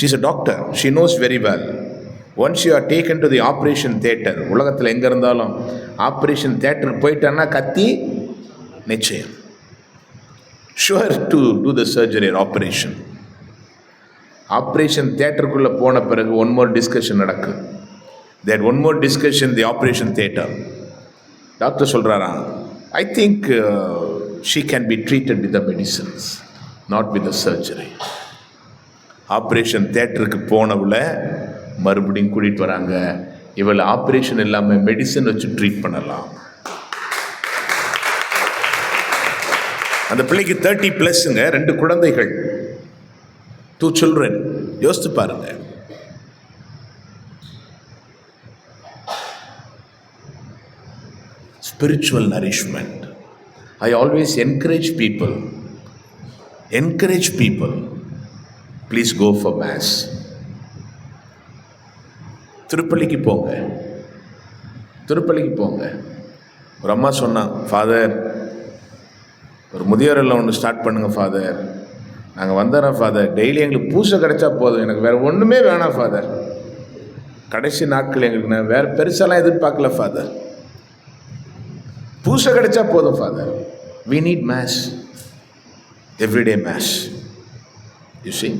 She's a doctor she knows very well once you are taken to the operation theatre உலகத்தில் எங்கே இருந்தாலும் operation theatre போயிட்டேன்னா கத்தி நிச்சயம். Sure to do the surgery operation operation தேட்டருக்குள்ளே போன பிறகு ஒன் மோர் டிஸ்கஷன் நடக்கு. That one more discussion the operation theatre doctor சொல்கிறாரா I think she can be treated with the medicines not with the surgery operation தேட்டருக்கு போனவில் மறுபடியும் கூட்டிகிட்டு வராங்க. இவளை ஆப்ரேஷன் இல்லாமல் மெடிசன் வச்சு ட்ரீட் பண்ணலாம். அந்த பிள்ளைக்கு தேர்ட்டி ப்ளஸ்ங்க ரெண்டு குழந்தைகள். டூ சில்ட்ரன் யோசித்து பாருங்க. Spiritual nourishment I always encourage people encourage people please go for mass திருப்பள்ளிக்கு போங்க. திருப்பள்ளிக்கு போங்க. ஒரு அம்மா சொன்னான் ஃபாதர் ஒரு முதியோர் இல்லம் ஒன்று ஸ்டார்ட் பண்ணுங்கள் ஃபாதர் நாங்கள் வந்துடுறோம் ஃபாதர் டெய்லி எங்களுக்கு பூசை கிடைச்சா போதும். எனக்கு வேறு ஒன்றுமே வேணாம் ஃபாதர் கடைசி நாட்கள் எங்களுக்கு நான் வேறு பெருசாலாம் எதிர்பார்க்கல ஃபாதர் பூசை கிடைச்சா போதும் father we need mass everyday mass you see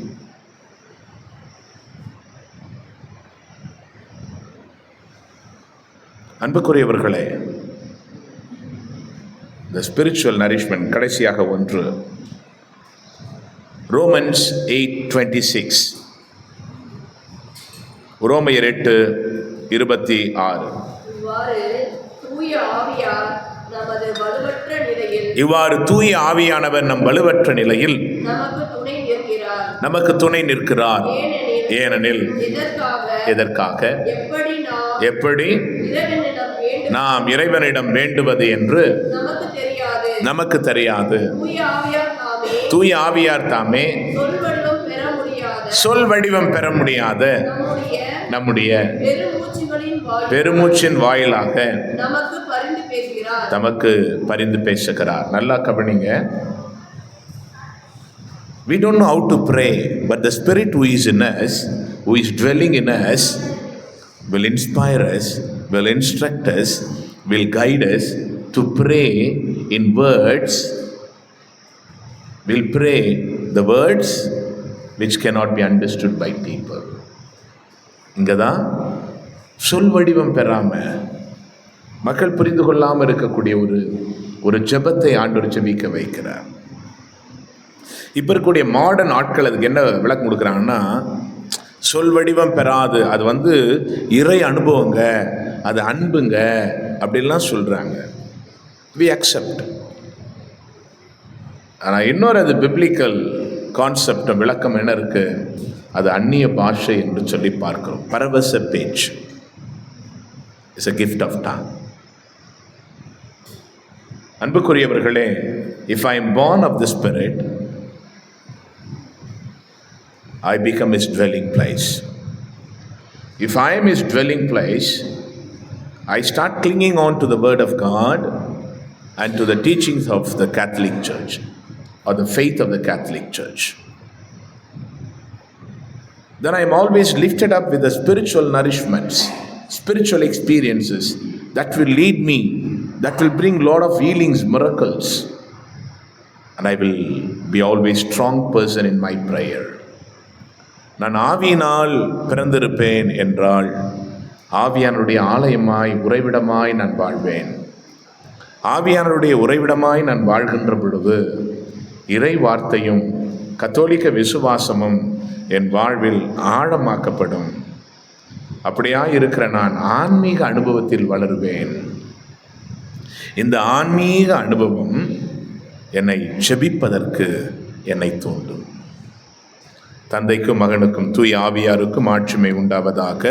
அன்புக்குரியவர்களே த ஸ்பிரிச்சுவல் நரிஷ்மெண்ட் கடைசியாக ஒன்று ரோமன்ஸ் எயிட் டுவெண்ட்டி சிக்ஸ் ரோமையர் எட்டு இருபத்தி ஆறு. இவ்வாறு தூய ஆவியானவர் நம் வலுவற்ற நிலையில் நமக்கு துணை நிற்கிறார். ஏனெனில் எதற்காக? எப்படி நாம் இறைவனிடம் வேண்டுவது என்று நமக்கு தெரியாது. தூய ஆவியார் தாமே சொல் வடிவம் பெற முடியாத. நம்முடைய பெருமூச்சின் வாயிலாக நமக்கு பரிந்து பேசுகிறார். நல்லா கவனிங்க. We don't know how to pray but the spirit who is in us who is dwelling in us will inspire us will instruct us will guide us to pray in words will pray the words which cannot be understood by people இங்கே தான் சொல் வடிவம் பெறாமல் மக்கள் புரிந்து கொள்ளாமல் இருக்கக்கூடிய ஒரு ஒரு ஜெபத்தை ஆண்டவர் ஜெபிக்க வைக்கிறார் இப்போ இருக்கக்கூடிய மாடர்ன் ஆட்கள் அதுக்கு என்ன விளக்கம் கொடுக்குறாங்கன்னா சொல் வடிவம் பெறாது. அது வந்து இறை அனுபவங்க அது அன்புங்க அப்படின்லாம் சொல்கிறாங்க வி அக்செப்ட் ஆனால் இன்னொரு அது பிப்ளிக்கல் கான்செப்ட் விளக்கம் என்ன இருக்குது அது அந்நிய பாஷை என்று சொல்லி பார்க்கிறோம். பரவச பேச்சு. இஸ் அ கிஃப்ட் ஆஃப் டா அன்புக்குரியவர்களே if I am born of the spirit I become his dwelling place. If I am his dwelling place, I start clinging on to the word of God and to the teachings of the Catholic Church or the faith of the Catholic Church. Then I am always lifted up with the spiritual nourishments, spiritual experiences that will lead me, that will bring lot of healings, miracles. And I will be always strong person in my prayer. நான் ஆவியினால் பிறந்திருப்பேன் என்றால் ஆவியானுடைய ஆலயமாய் உறைவிடமாய் நான் வாழ்வேன். ஆவியானருடைய உறைவிடமாய் நான் வாழ்கின்ற பொழுது இறை வார்த்தையும் கத்தோலிக்க விசுவாசமும் என் வாழ்வில் ஆழமாக்கப்படும். அப்படியா இருக்கிற நான் ஆன்மீக அனுபவத்தில் வளருவேன். இந்த ஆன்மீக அனுபவம் என்னை செபிப்பதற்கு என்னை தூண்டும். தந்தைக்கும் மகனுக்கும் தூய் ஆவியாருக்கும் ஆட்சிமை உண்டாவதாக.